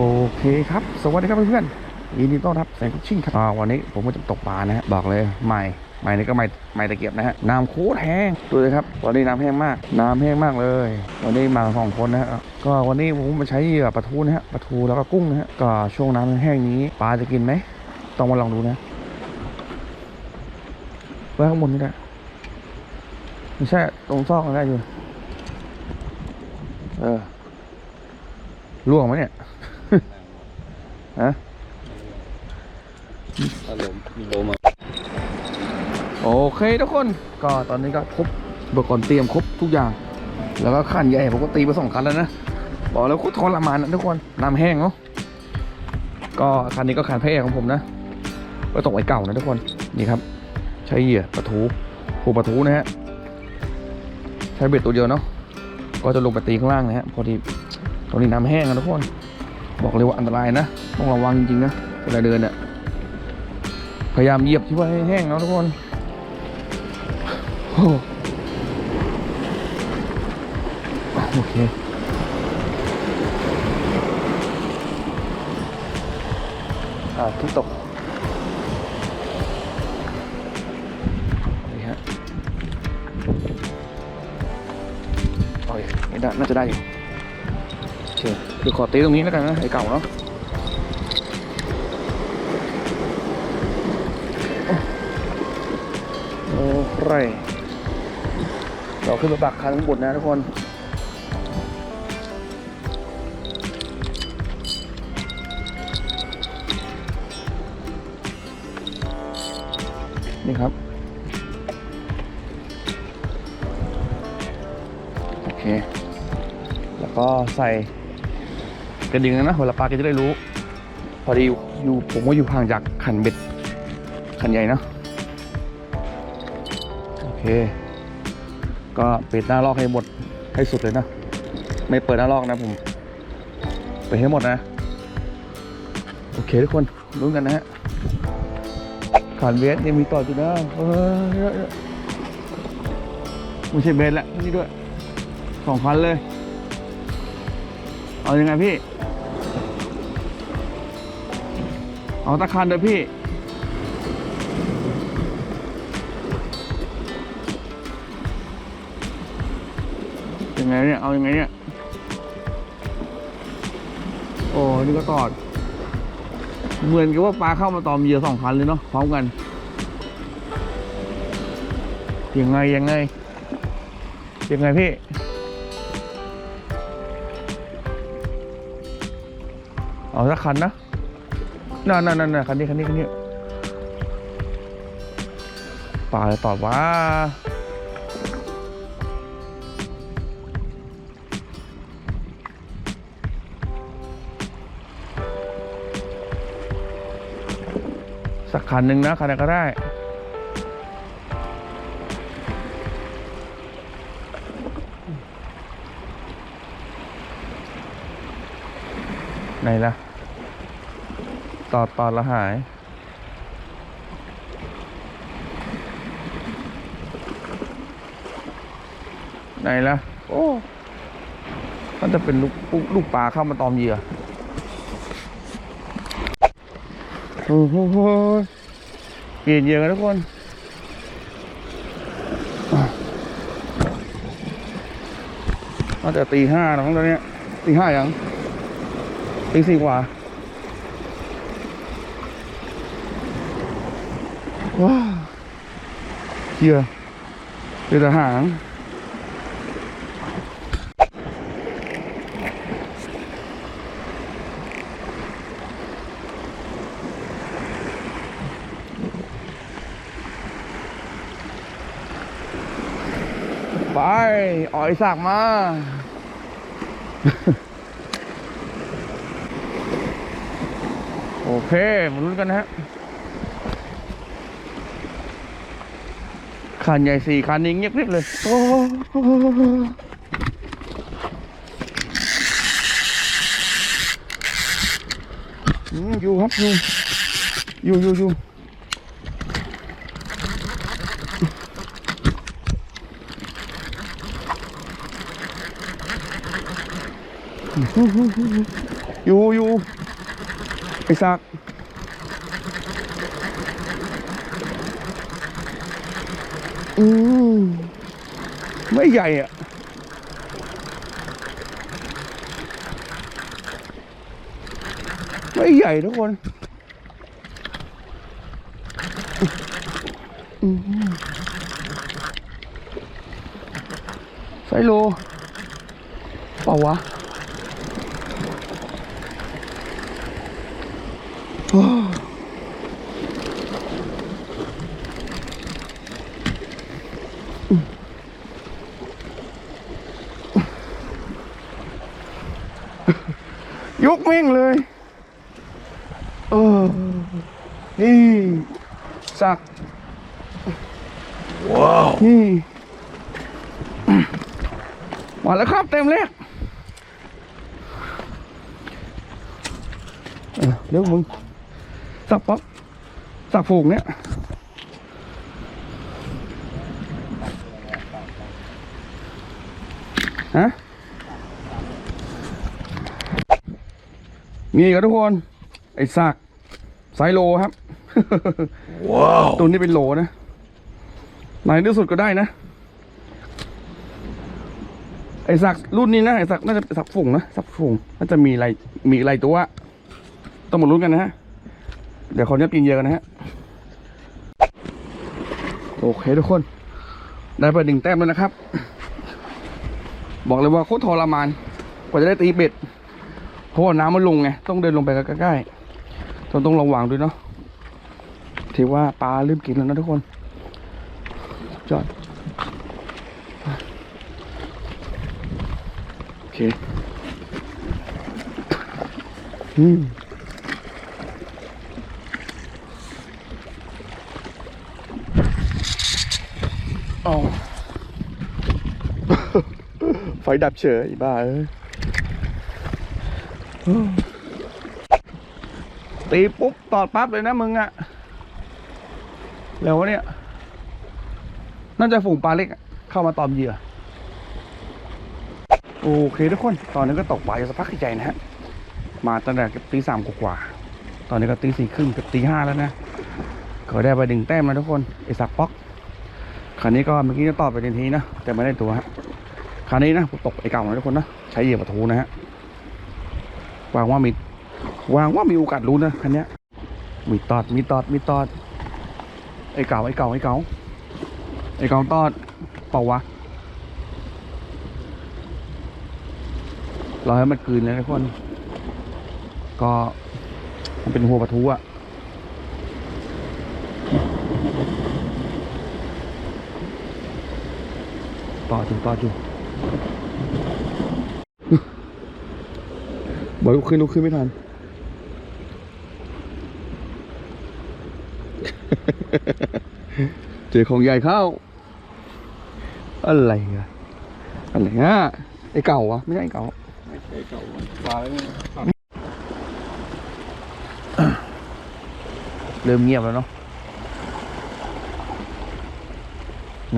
โอเคครับ สวัสดีครับเพื่อนๆยินดีต้อนรับแสงคุกชิ่งครับวันนี้ผมก็จะตกปลานะฮะบอกเลยใหม่ใหม่นี่ก็ใหม่ใหม่ตะเกียบนะฮะน้ำโคตรแห้งดูเลยครับวันนี้น้ำแห้งมาก น้ำแห้งมากเลย วันนี้มาสองคนนะฮะก็วันนี้ผมมาใช้เหยื่อปลาทูนะฮะปลาทูแล้วก็กุ้งนะฮะก็ช่วงน้ำแห้งนี้ปลาจะกินไหมต้องมาลองดูนะไว้ข้างบนนี่ได้ไม่ใช่ตรงซอกก็ได้อยู่เออล่วงไหมเนี่ย ฮะอารมณ์มีโลมาโอเคทุกคนก็ตอนนี้ก็ครบอุปกรณ์เตรียมครบทุกอย่าง แล้วก็ขันใหญ่ผมก็ตีไปสองคันแล้วนะบอกแล้วโคตรทรมานนะทุกคนน้ำแห้งเนาะก็คันนี้ก็คันพระเอกของผมนะก็ตกไว้เก่านะทุกคนนี่ครับ ใช้เหยื่อปลาทูผูกปลาทูนะฮะใช้เบ็ดตัวเดียวเนาะก็จะลงไปตีข้างล่างนะฮะพอดีตรงนี้น้ำแห้งนะทุกคน บอกเลยว่าอันตรายนะ ต้องระวังจริงๆนะเวลาเดินเนี่ยพยายามเหยียบที่ว่าให้แห้งนะทุกคนโอ้โอเคอ่าที่ตกนี่ฮะโอ้ยไม่ได้น่าจะได้อยู่ คเดี๋ยวขอตีตรงนี้แล้วกันนะไอ้เก่าเนาะโอ้ไรเราขึ้นมาบักคันข้างบนนะทุกคนนี่ครับ โอเค แล้วก็ใส่ กระดิ่งนะเวลาปลาก็จะได้รู้ พอดีอยู่ผมว่าอยู่ห่างจากขันเบ็ดขันใหญ่นะโอเค ก็ปิดหน้าลอกให้หมดให้สุดเลยนะ ไม่เปิดหน้าลอกนะผมไปให้หมดนะ โอเคทุกคนรู้กันนะฮะขันเบสยังมีต่ออยู่นะเออไม่ใช่เบสละนี่ด้วยสองคันเลย เอายังไงพี่ เอาตะคันเด้อพี่ ยังไงเนี่ย เอายังไงเนี่ย โอ้นี่ก็ตอด เหมือนกับว่าปลาเข้ามาตอมเหยื่อสองคันเลยเนาะพร้อมกัน ยังไงยังไง ยังไงพี่ เอาสักคันนะนั่นนั่นนั่นคันนี้คันนี้คันนี้ปลาจะตอบว่าสักคันหนึ่งนะคันไหนก็ได้ ไหนล่ะ ตอดตอดละหาย ไหนละโอ้มันจะเป็นลูกลูกลกปลาเข้ามาตอมเหยื่อโอ้โหเกลียนเหยื่อกันทุกคนน่าจะตีห้าแล้วมั้งตอนนี้ตีห้ายังตีสี่กว่า ว้าเหยื่อเหยื่อหารไปอ่อยสักมา โอเคมาลุ้นกันนะฮะ คันใหญ่สี่คันนี้เงียบกริบเลยโอ้โหอืมอยู่ครับอยู่อยู่อยู่อยู่อยู่อยู่ไอ้สัก อืมไม่ใหญ่อะ ไม่ใหญ่ทุกคนไซโลเปล่าวะ ยกแม่งเลย เออ นี่ สัก ว้าว นี่มาแล้วครับเต็มเลยเออเดี๋ยวมึง สักป๊อกสักฝูงเนี้ยฮะ นี่ครับทุกคน ไอ้สักไซโลครับ ว้าวตัวนี้เป็นโหลนะไหนที่สุดก็ได้นะ ไอสักรุ่นนี้นะไอสักน่าจะสักฝุ่งนะสักฝุ่งน่าจะมีอะไรมีอะไรตัวต้องมาลุ้นกันนะฮะเดี๋ยวขอเนี้ยปีนเยอะกันนะฮะโอเคทุกคน ได้ไปหนึ่งแต้มแล้วนะครับ บอกเลยว่าโคตรทรมานกว่าจะได้ตีเบ็ดเพ ราะน้ำมันลงไงต้องเดินลงไปใกล้ๆต้องต้องระวังด้วยเนาะถือว่าปลาเริ่มกินแล้วนะทุกคนสุดยอดโอเคอืมอ๋อไฟดับเฉยบ้าเอ้ย ตีปุ๊บตอดปั๊บเลยนะมึงอะแล้ววะเนี่ย น่าจะฝูงปลาเล็กเข้ามาตอมเหยื่อ โอเคทุกคน ตอนนี้ก็ตกปลาอยู่สักพักใหญ่นะฮะ มาตั้งแต่ตีสามกว่า ตอนนี้ก็ตีสี่ครึ่งกับตีห้าแล้วนะก็ได้ไปดึงแต้มแล้วทุกคนไอสักป๊อกคราวนี้ก็เมื่อกี้จะตอบไปทันทีนะ แต่ไม่ได้ตัวฮะคราวนี้นะผมตกไอเก่านะทุกคนนะ ใช้เหยื่อปลาทูนะฮะ วางว่ามีวางว่ามีโอกาสรู้นะคันเนี้ยมีตอดมีตอดมีตอด ไอ้เก่าไอ้เก่าไอ้เก่าไอ้เก่าตอดเปล่าวะรอให้มันกลืนเลยทุกคน ก็มันเป็นหัวปลาทูอะต่อจูต่อจู บอกลุกขึ้นลุกขึ้นไม่ทัน เจอของใหญ่เข้า อะไรอะอะไรอะไอเก่าวะไม่ใช่ไอเก่าปลาแล้วนี่เริ่มเงียบแล้วเนาะ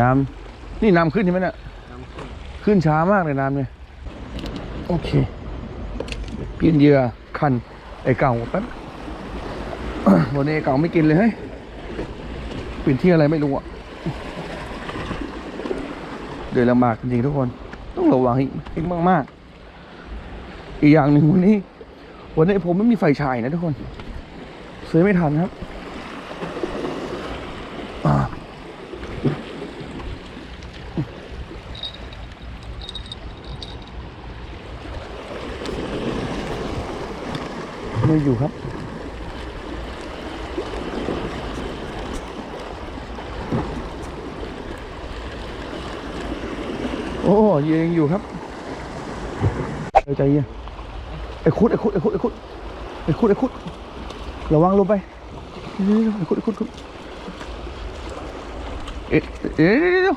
น้ำนี่น้ำขึ้นใช่ไหมเนี่ยน้ำขึ้นขึ้นช้ามากเลยน้ำเนี่ย โอเค เปลี่ยนเหยื่อคันไอเก่าแป๊บวันนี้ไอเก่าไม่กินเลยเฮ้ยเปลี่ยนที่อะไรไม่รู้อะเดือดลำบากจริงๆทุกคน ต้องระวังให้มากๆ อีกอย่างหนึ่งวันนี้ วันนี้ผมไม่มีไฟฉายนะทุกคน ซื้อไม่ทันครับ ม่อยู่ครับ โอ้ยังอยู่ครับเอใจเย็นไอ้คุดไอ้คุดไอ้คุดไอ้คุดไอ้คุดไอ้คุดระวังลงไปไอ้คุดไอ้คุดคุดเอ๊ะเอ๊ะเดี๋ยวเดี๋ยวเดี๋ยว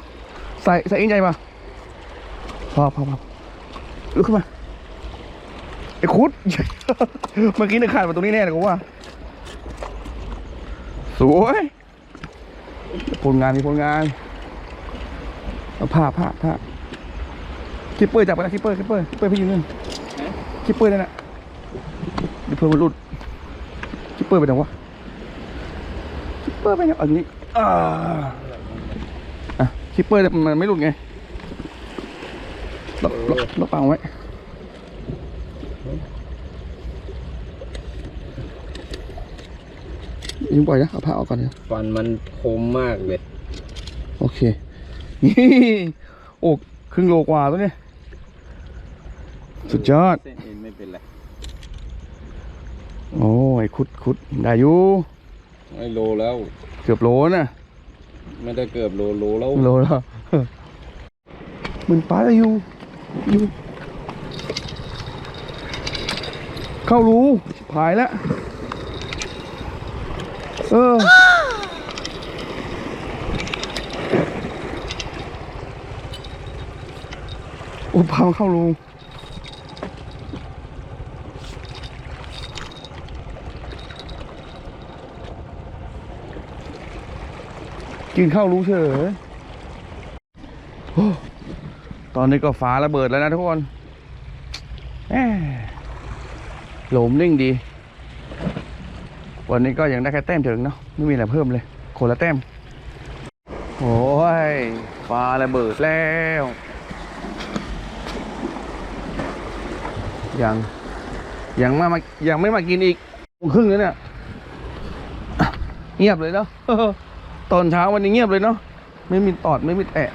ใส่ใส่อินใจมาพอพอพอลุกขึ้นมา ไอ้คุด เมื่อกี้นึกขาดมาตรงนี้แน่เลยกูว่า สวยผลงานมีผลงานเอาผ้าผ้าผ้าคิปเปอร์จับไปนะคิปเปอร์คิปเปอร์คิปเปอร์พี่ยืนนึงคิปเปอร์นั่นแหละชิปเปอร์มันหลุดชิปเปอร์ไปไหนวะชิปเปอร์ไปไหนอันนี้อ่าอะชิปเปอร์เนี่ยมันไม่หลุดไงล็อกล็อกล็อกปังไว้ ยิงปล่อยนะ เอาผ้าออกก่อนนะฟันมันคมมากเลย โอเค นี่โอ้ครึ่งโลกว่าแล้วเนี่ยสุดยอด เส้นเอ็นไม่เป็นไร โอ้ยคุดคุดได้อยู่ไม่โลแล้ว เกือบโลนะไม่ได้เกือบโลโลแล้ว โลแล้วมันปลาอะไรอยู่อยู่ เข้ารูชิบหายแล้ว เออโอ้พามเข้ารูกินข้าวรู้เฉยตอนนี้ก็ฟ้าระเบิดแล้วนะทุกคนแหม่โหลมนิ่งดี วันนี้ก็ยังได้แค่แต้มเดียวเองเนาะไม่มีอะไรเพิ่มเลยคนละแต้มโอ้ยฟ้าระเบิดแล้วยังยังมามายังไม่มากินอีกครึ่งแล้วเนี่ยเงียบเลยเนาะตอนเช้าวันนี้เงียบเลยเนาะไม่มีตอดไม่มีแตะ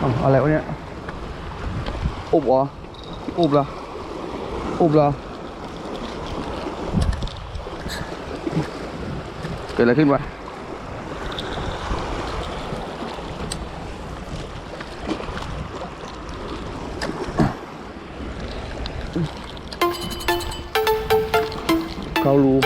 อาอะไรวะเนี่ยอุบเหรออุบเหรออุบเหรอ เกิดอะไรขึ้นวะเขารู้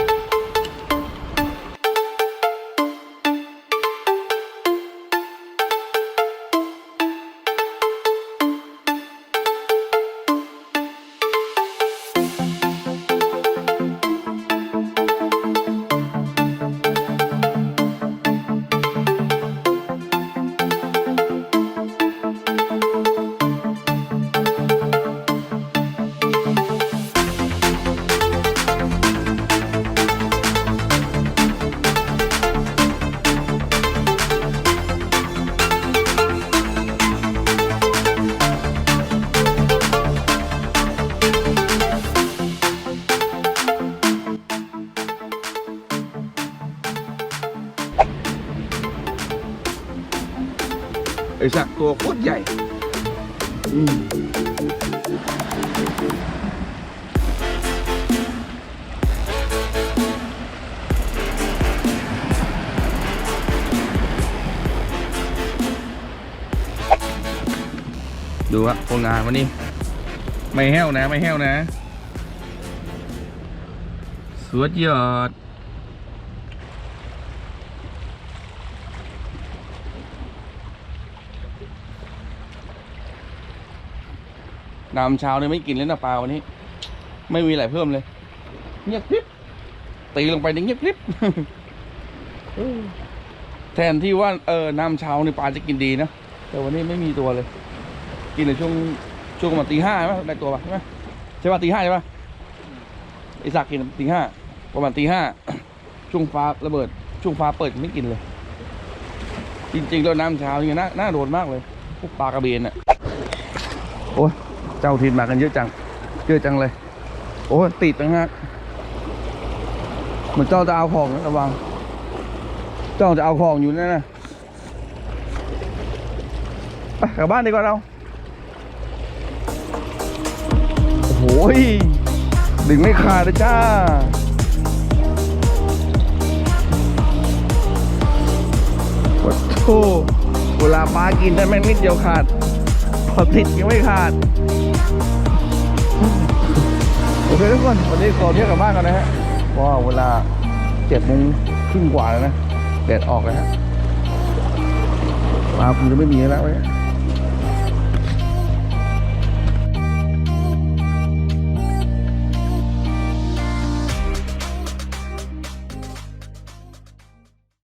ดูอะผลงานวันนี้ ไม่แห้วนะ ไม่แห้วนะ สวดยอดน้ำเช้าเนี่ยไม่กินเลยนะปลาวันนี้ ไม่มีอะไรเพิ่มเลย เงียบกริบตีลงไปนี่เงียบกริบแทนที่ว่าเออน้ำเช้าเนี่ยปลาจะกินดีนะแต่วันนี้ไม่มีตัวเลย กินในช่วงช่วงประมาณตีห้าไหมได้ตัวปะใช่ไหมใช่ป่ะตีห้าใช่ป่ะไอสักกินตีห้าประมาณตีห้าช่วงฟ้าระเบิด ช่วงฟ้าเปิดไม่กินเลย จริงๆแล้วน้ำเช้าเนี่ยน่าน่าโดนมากเลยพวกปลากระเบนอะโอ้ยเจ้าถิ่นมากันเยอะจังเยอะจังเลย โอ้ติดตั้งฮะเหมือนเจ้าจะเอาของนะระวัง เจ้าจะเอาของอยู่นั่นนะไปกลับบ้านดีกว่าเรา ยดึงไม่ขาดเลยจ้าโอ้โหเวลาปลากินได้แม่งนิดเดียวขาด พอติดยังไม่ขาด โอเคทุกคน วันนี้ขอเที่ยวกลับบ้านกันนะฮะเพราะว่าเวลาเจ็ดโมงครึ่งกว่าแล้วนะแดดออกแล้วฮะปลาผมจะไม่มีแล้วเนี่ย